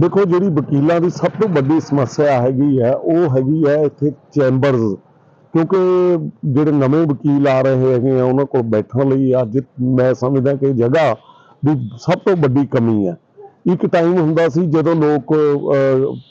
ਦੇਖੋ ਜਿਹੜੀ ਵਕੀਲਾਂ ਦੀ ਸਭ ਤੋਂ ਵੱਡੀ ਸਮੱਸਿਆ ਹੈਗੀ ਹੈ, ਉਹ ਹੈਗੀ ਹੈ ਇੱਥੇ ਚੈਂਬਰਸ ਕਿਉਂਕਿ ਜਿਹੜੇ ਨਵੇਂ ਵਕੀਲ ਆ ਰਹੇ ਹੈਗੇ ਆ, ਉਹਨਾਂ ਕੋਲ ਬੈਠਣ ਲਈ ਅੱਜ ਮੈਂ ਸਮਝਦਾ ਕਿ ਜਗ੍ਹਾ ਦੀ ਸਭ ਤੋਂ ਵੱਡੀ ਕਮੀ ਹੈ। ਇੱਕ ਟਾਈਮ ਹੁੰਦਾ ਸੀ ਜਦੋਂ ਲੋਕ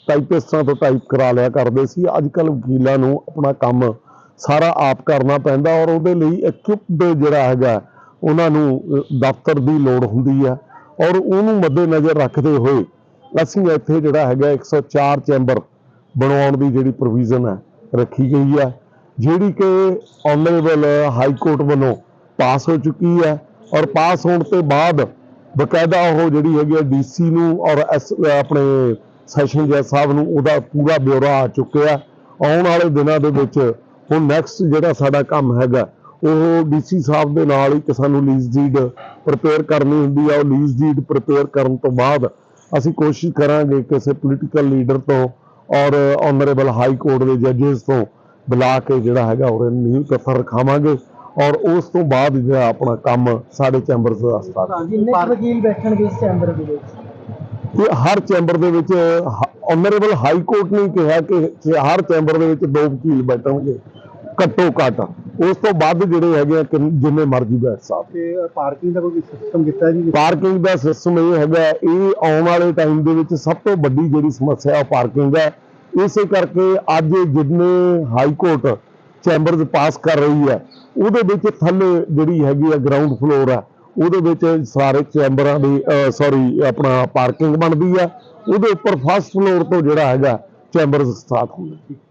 ਟਾਈਪਿਸਟਾਂ ਤੋਂ ਟਾਈਪ ਕਰਾ ਲਿਆ ਕਰਦੇ ਸੀ। ਅੱਜ ਕੱਲ ਵਕੀਲਾਂ ਨੂੰ ਆਪਣਾ ਕੰਮ ਸਾਰਾ ਆਪ ਕਰਨਾ ਪੈਂਦਾ ਔਰ ਉਹਦੇ ਲਈ ਇਕਵਿਪਡ ਜਿਹੜਾ ਹੈਗਾ, ਉਹਨਾਂ ਨੂੰ ਦਫ਼ਤਰ ਦੀ ਲੋੜ ਹੁੰਦੀ ਹੈ। ਔਰ ਉਹਨੂੰ ਮੱਦੇਨਜ਼ਰ ਰੱਖਦੇ ਹੋਏ ਅਸੀਂ ਇੱਥੇ ਜਿਹੜਾ ਹੈਗਾ 104 ਚੈਂਬਰ ਬਣਾਉਣ ਦੀ ਜਿਹੜੀ ਪ੍ਰੋਵੀਜ਼ਨ ਹੈ, ਰੱਖੀ ਗਈ ਹੈ। ਜਿਹੜੀ ਕਿ ਆਨਰੇਬਲ ਹਾਈ ਕੋਰਟ ਵੱਲੋਂ ਪਾਸ ਹੋ ਚੁੱਕੀ ਹੈ ਔਰ ਪਾਸ ਹੋਣ ਤੋਂ ਬਾਅਦ ਬਕਾਇਦਾ ਉਹ ਜਿਹੜੀ ਹੈਗੀ ਹੈ ਡੀਸੀ ਨੂੰ ਔਰ ਐਸ ਆਪਣੇ ਸੈਸ਼ਨ ਜੱਜ ਸਾਹਿਬ ਨੂੰ ਉਹਦਾ ਪੂਰਾ ਬਿਊਰਾ ਆ ਚੁੱਕਿਆ ਆਉਣ ਵਾਲੇ ਦਿਨਾਂ ਦੇ ਵਿੱਚ ਹੁਣ ਨੈਕਸਟ ਜਿਹੜਾ ਸਾਡਾ ਕੰਮ ਹੈਗਾ, ਉਹ ਡੀਸੀ ਸਾਹਿਬ ਦੇ ਨਾਲ ਹੀ ਸਾਨੂੰ ਲੀਜ਼ ਡੀਡ ਪ੍ਰਪੇਅਰ ਕਰਨੀ ਹੁੰਦੀ ਆ ਉਹ ਲੀਜ਼ ਡੀਡ ਪ੍ਰਪੇਅਰ ਕਰਨ ਤੋਂ ਬਾਅਦ ਅਸੀਂ ਕੋਸ਼ਿਸ਼ ਕਰਾਂਗੇ ਕਿਸੇ ਪੋਲੀਟੀਕਲ ਲੀਡਰ ਤੋਂ ਔਰ ਆਨਰੇਬਲ ਹਾਈ ਕੋਰਟ ਦੇ ਜੱਜਸ ਤੋਂ ਬੁਲਾ ਕੇ ਜਿਹੜਾ ਹੈਗਾ ਉਹ ਨੀਂਹ ਪੱਥਰ ਰਖਾਵਾਂਗੇ ਔਰ ਉਸ ਤੋਂ ਬਾਅਦ ਜਿਹੜਾ ਆਪਣਾ ਕੰਮ ਸਾਡੇ ਚੈਂਬਰਸ ਦਾ ਸਟਾਰਟ ਕੁ ਵਕੀਲ ਬੈਠਣਗੇ ਇਸ ਚੈਂਬਰ ਦੇ ਵਿੱਚ? ਤੇ ਹਰ ਚੈਂਬਰ ਦੇ ਵਿੱਚ ਆਨਰੇਬਲ ਹਾਈ ਕੋਰਟ ਨੇ ਕਿਹਾ ਕਿ ਕਿ ਹਰ ਚੈਂਬਰ ਦੇ ਵਿੱਚ ਦੋ ਵਕੀਲ ਬੈਠਣਗੇ ਘੱਟੋ ਘੱਟ। ਉਸ ਤੋਂ ਵੱਧ ਜਿਹੜੇ ਹੈਗੇ ਆ ਕਿੰਨ- ਜਿੰਨੇ ਮਰਜ਼ੀ ਬੈਠ ਸਕਦੇ ਤੇ ਪਾਰਕਿੰਗ ਦਾ ਕੋਈ ਸਿਸਟਮ ਕੀਤਾ ਜੀ? ਪਾਰਕਿੰਗ ਦਾ ਸਿਸਟਮ ਇਹ ਹੈਗਾ ਇਹ ਆਉਣ ਵਾਲੇ ਟਾਈਮ ਦੇ ਵਿੱਚ ਸਭ ਤੋਂ ਵੱਡੀ ਜਿਹੜੀ ਸਮੱਸਿਆ ਉਹ ਪਾਰਕਿੰਗ ਹੈ। ਇਸੇ ਕਰਕੇ ਅੱਜ ਜਿੰਨੇ ਹਾਈ ਕੋਰਟ ਚੈਂਬਰਸ ਪਾਸ ਕਰ ਰਹੀ ਹੈ ਉਹਦੇ ਵਿੱਚ ਥੱਲੇ ਜਿਹੜੀ ਹੈਗੀ ਹੈ ਗਰਾਊਂਡ ਫਲੋਰ ਹੈ ਉਹਦੇ ਵਿੱਚ ਸਾਰੇ ਚੈਂਬਰਾਂ ਦੀ ਸੌਰੀ ਆਪਣਾ ਪਾਰਕਿੰਗ ਬਣਦੀ ਹੈ ਉਹਦੇ ਉੱਪਰ ਫਸਟ ਫਲੋਰ ਤੋਂ ਜਿਹੜਾ ਹੈਗਾ ਚੈਂਬਰਸ ਸਟਾਰਟ ਹੁੰਦਾ।